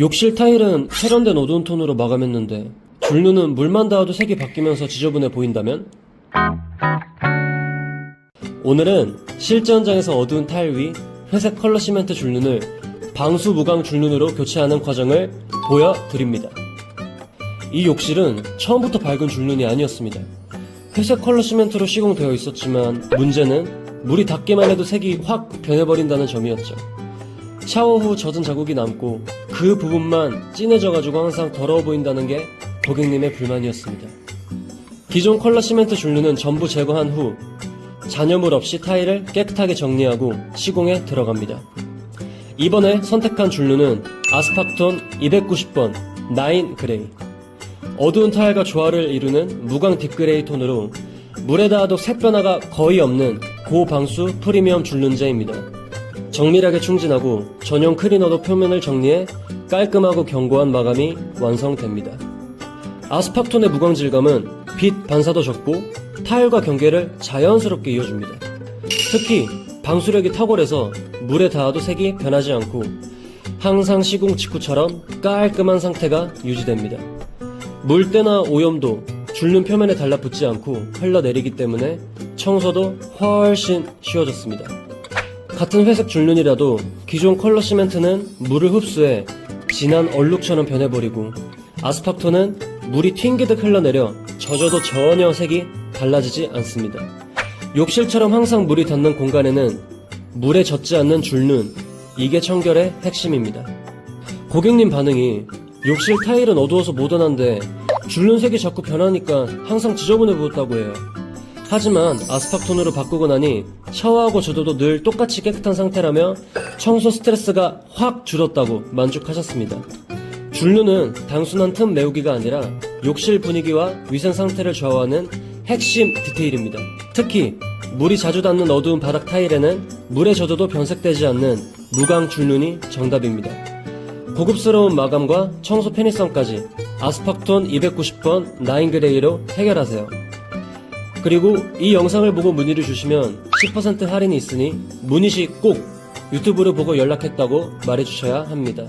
욕실 타일은 세련된 어두운 톤으로 마감했는데 줄눈은 물만 닿아도 색이 바뀌면서 지저분해 보인다면? 오늘은 실제 현장에서 어두운 타일 위 회색 컬러 시멘트 줄눈을 방수 무광 줄눈으로 교체하는 과정을 보여드립니다. 이 욕실은 처음부터 밝은 줄눈이 아니었습니다. 회색 컬러 시멘트로 시공되어 있었지만 문제는 물이 닿기만 해도 색이 확 변해버린다는 점이었죠. 샤워 후 젖은 자국이 남고 그 부분만 진해져가지고 항상 더러워 보인다는 게 고객님의 불만이었습니다. 기존 컬러 시멘트 줄눈은 전부 제거한 후 잔여물 없이 타일을 깨끗하게 정리하고 시공에 들어갑니다. 이번에 선택한 줄눈은 아스팍톤 290번 9 그레이 어두운 타일과 조화를 이루는 무광 딥그레이 톤으로 물에 닿아도 색 변화가 거의 없는 고방수 프리미엄 줄눈제입니다. 정밀하게 충진하고 전용 클리너로 표면을 정리해 깔끔하고 견고한 마감이 완성됩니다. 아스팍톤의 무광 질감은 빛 반사도 적고 타일과 경계를 자연스럽게 이어줍니다. 특히 방수력이 탁월해서 물에 닿아도 색이 변하지 않고 항상 시공 직후처럼 깔끔한 상태가 유지됩니다. 물때나 오염도 줄눈 표면에 달라붙지 않고 흘러내리기 때문에 청소도 훨씬 쉬워졌습니다. 같은 회색 줄눈이라도 기존 컬러 시멘트는 물을 흡수해 진한 얼룩처럼 변해버리고 아스팍토는 물이 튕기듯 흘러내려 젖어도 전혀 색이 달라지지 않습니다. 욕실처럼 항상 물이 닿는 공간에는 물에 젖지 않는 줄눈 이게 청결의 핵심입니다. 고객님 반응이 욕실 타일은 어두워서 모던한데 줄눈색이 자꾸 변하니까 항상 지저분해 보였다고 해요. 하지만 아스팍톤으로 바꾸고 나니 샤워하고 젖어도 늘 똑같이 깨끗한 상태라며 청소 스트레스가 확 줄었다고 만족하셨습니다. 줄눈은 단순한 틈 메우기가 아니라 욕실 분위기와 위생 상태를 좌우하는 핵심 디테일입니다. 특히 물이 자주 닿는 어두운 바닥 타일에는 물에 젖어도 변색되지 않는 무광 줄눈이 정답입니다. 고급스러운 마감과 청소 편의성까지 아스팍톤 290번 9그레이로 해결하세요. 그리고 이 영상을 보고 문의를 주시면 10% 할인이 있으니 문의 시 꼭 유튜브를 보고 연락했다고 말해주셔야 합니다.